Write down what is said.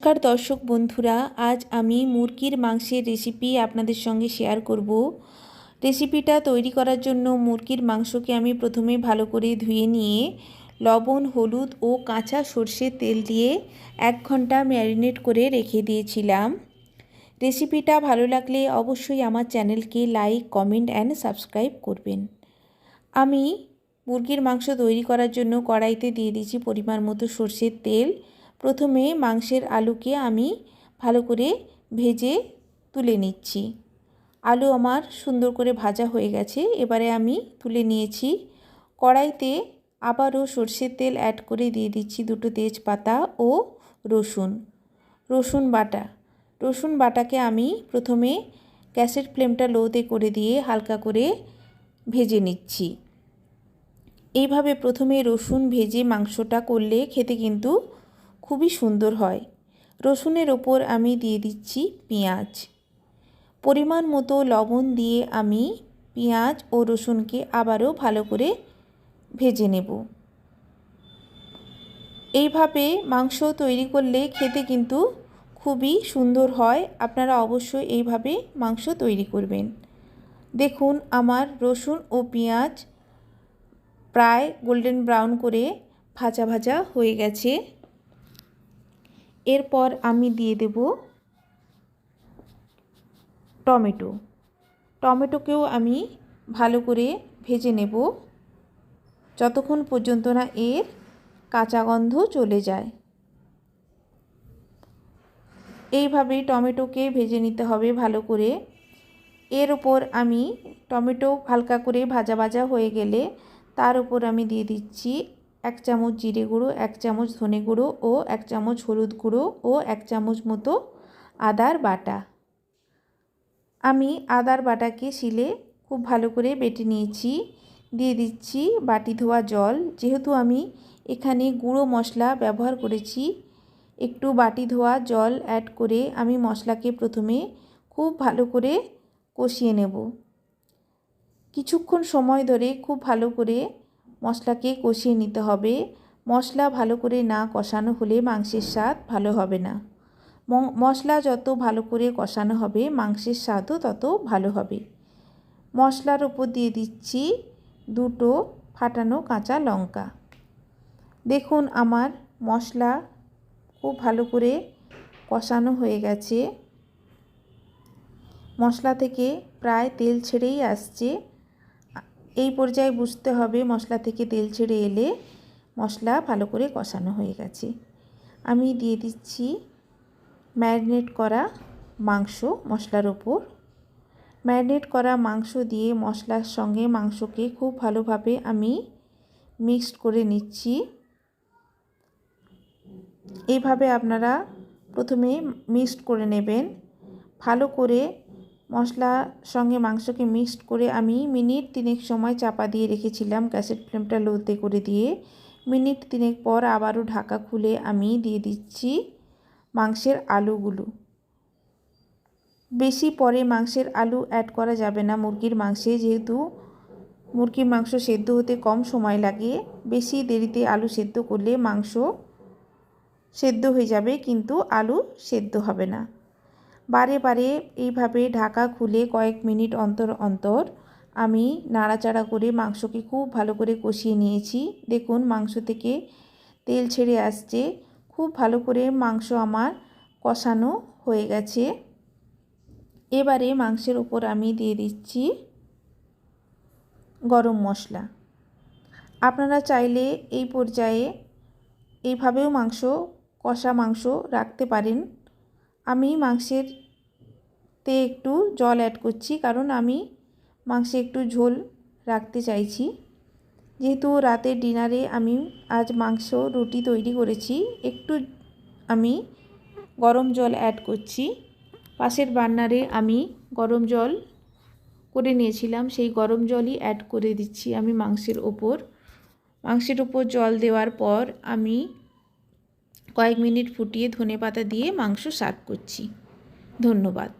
নমস্কার দর্শক বন্ধুরা, আজ আমি মুরগির মাংসের রেসিপি আপনাদের সঙ্গে শেয়ার করব। রেসিপিটা তৈরি করার জন্য মুরগির মাংসকে আমি প্রথমে ভালো করে ধুয়ে নিয়ে লবণ, হলুদ ও কাঁচা সর্ষের তেল দিয়ে এক ঘণ্টা ম্যারিনেট করে রেখে দিয়েছিলাম। রেসিপিটা ভালো লাগলে অবশ্যই আমার চ্যানেলকে লাইক কমেন্ট অ্যান্ড সাবস্ক্রাইব করবেন। আমি মুরগির মাংস তৈরি করার জন্য কড়াইতে দিয়ে দিয়েছি পরিমাণ মতো সর্ষের তেল। প্রথমে মাংসের আলুকে আমি ভালো করে ভেজে তুলে নিচ্ছি। আলু আমার সুন্দর করে ভাজা হয়ে গেছে। এবারে আমি তুলে নিয়েছি কড়াইতে আবারও সর্ষের তেল অ্যাড করে দিয়ে দিচ্ছি দুটো তেজপাতা ও রসুন। রসুন বাটা। রসুন বাটাকে আমি প্রথমে গ্যাসের ফ্লেমটা লোতে করে দিয়ে হালকা করে ভেজে নিচ্ছি। এইভাবে প্রথমে রসুন ভেজে মাংসটা করলে খেতে কিন্তু খুবই সুন্দর হয়। রসুনের ওপর আমি দিয়ে দিচ্ছি পেঁয়াজ। পরিমাণ মতো লবণ দিয়ে আমি পেঁয়াজ ও রসুনকে আবারও ভালো করে ভেজে নেব। এইভাবে মাংস তৈরি করলে খেতে কিন্তু খুবই সুন্দর হয়। আপনারা অবশ্যই এইভাবে মাংস তৈরি করবেন। দেখুন, আমার রসুন ও পেঁয়াজ প্রায় গোল্ডেন ব্রাউন করে ভাজা ভাজা হয়ে গেছে। এরপর আমি দিয়ে দেব টমেটো। টমেটোকেও আমি ভালো করে ভেজে নেব। যতক্ষণ পর্যন্ত না এর কাঁচা গন্ধ চলে যায়। এইভাবে টমেটোকে ভেজে নিতে হবে ভালো করে। এর ওপর আমি টমেটো হালকা করে ভাজা ভাজা হয়ে গেলে তার উপর আমি দিয়ে দিচ্ছি এক চামচ জিরে গুঁড়ো, এক চামচ ধনে গুঁড়ো ও এক চামচ হলুদ গুঁড়ো ও এক চামচ মতো আদার বাটা। আমি আদার বাটাকে শিলে খুব ভালো করে বেটে নিয়েছি। দিয়ে দিচ্ছি বাটি ধোয়া জল। যেহেতু আমি এখানে গুঁড়ো মশলা ব্যবহার করেছি, একটু বাটি ধোয়া জল অ্যাড করে আমি মশলাকে প্রথমে খুব ভালো করে কষিয়ে নেব। কিছুক্ষণ সময় ধরে খুব ভালো করে মশলাকে কষিয়ে নিতে হবে। মশলা ভালো করে না কষানো হলে মাংসের স্বাদ ভালো হবে না। মশলা যত ভালো করে কষানো হবে, মাংসের স্বাদও তত ভালো হবে। মশলার ওপর দিয়ে দিচ্ছি দুটো ফাটানো কাঁচা লঙ্কা। দেখুন আমার মশলা খুব ভালো করে কষানো হয়ে গেছে। মশলা থেকে প্রায় তেল ছেড়েই আসছে। এই পর্যায়ে বুঝতে হবে মশলা থেকে তেল ছেড়ে এলে মশলা ভালো করে কষানো হয়ে গেছে। আমি দিয়ে দিচ্ছি ম্যারিনেট করা মাংস মশলার ওপর। ম্যারিনেট করা মাংস দিয়ে মশলার সঙ্গে মাংসকে খুব ভালোভাবে আমি মিক্সড করে নিচ্ছি। এইভাবে আপনারা প্রথমে মিক্সড করে নেবেন। ভালো করে মশলার সঙ্গে মাংসকে মিক্সড করে আমি মিনিট তিনেক সময় চাপা দিয়ে রেখেছিলাম গ্যাসের ফ্লেমটা লোতে করে দিয়ে। মিনিট তিনেক পর আবারও ঢাকা খুলে আমি দিয়ে দিচ্ছি মাংসের আলুগুলো। বেশি পরে মাংসের আলু অ্যাড করা যাবে না মুরগির মাংসে, যেহেতু মুরগির মাংস সেদ্ধ হতে কম সময় লাগে। বেশি দেরিতে আলু সেদ্ধ করলে মাংস সেদ্ধ হয়ে যাবে, কিন্তু আলু সেদ্ধ হবে না। বারে বারে এইভাবে ঢাকা খুলে কয়েক মিনিট অন্তর অন্তর আমি নাড়াচাড়া করে মাংসকে খুব ভালো করে কষিয়ে নিয়েছি। দেখুন, মাংস থেকে তেল ছেড়ে আসছে। খুব ভালো করে মাংস আমার কষানো হয়ে গেছে। এবারে মাংসের উপর আমি দিয়ে দিচ্ছি গরম মশলা। আপনারা চাইলে এই পর্যায়ে এইভাবেও মাংস, কষা মাংস রাখতে পারেন। আমি মাংসের তে একটু জল অ্যাড করছি, কারণ আমি মাংসে একটু ঝোল রাখতে চাইছি। যেহেতু রাতের ডিনারে আমি আজ মাংস, রুটি তৈরি করেছি, একটু আমি গরম জল অ্যাড করছি। পাশের বান্নারে আমি গরম জল করে নিয়েছিলাম, সেই গরম জলই অ্যাড করে দিচ্ছি আমি মাংসের ওপর। মাংসের ওপর জল দেওয়ার পর আমি কয়েক মিনিট ফুটিয়ে ধনে পাতা দিয়ে মাংস সার্ভ করছি। ধন্যবাদ।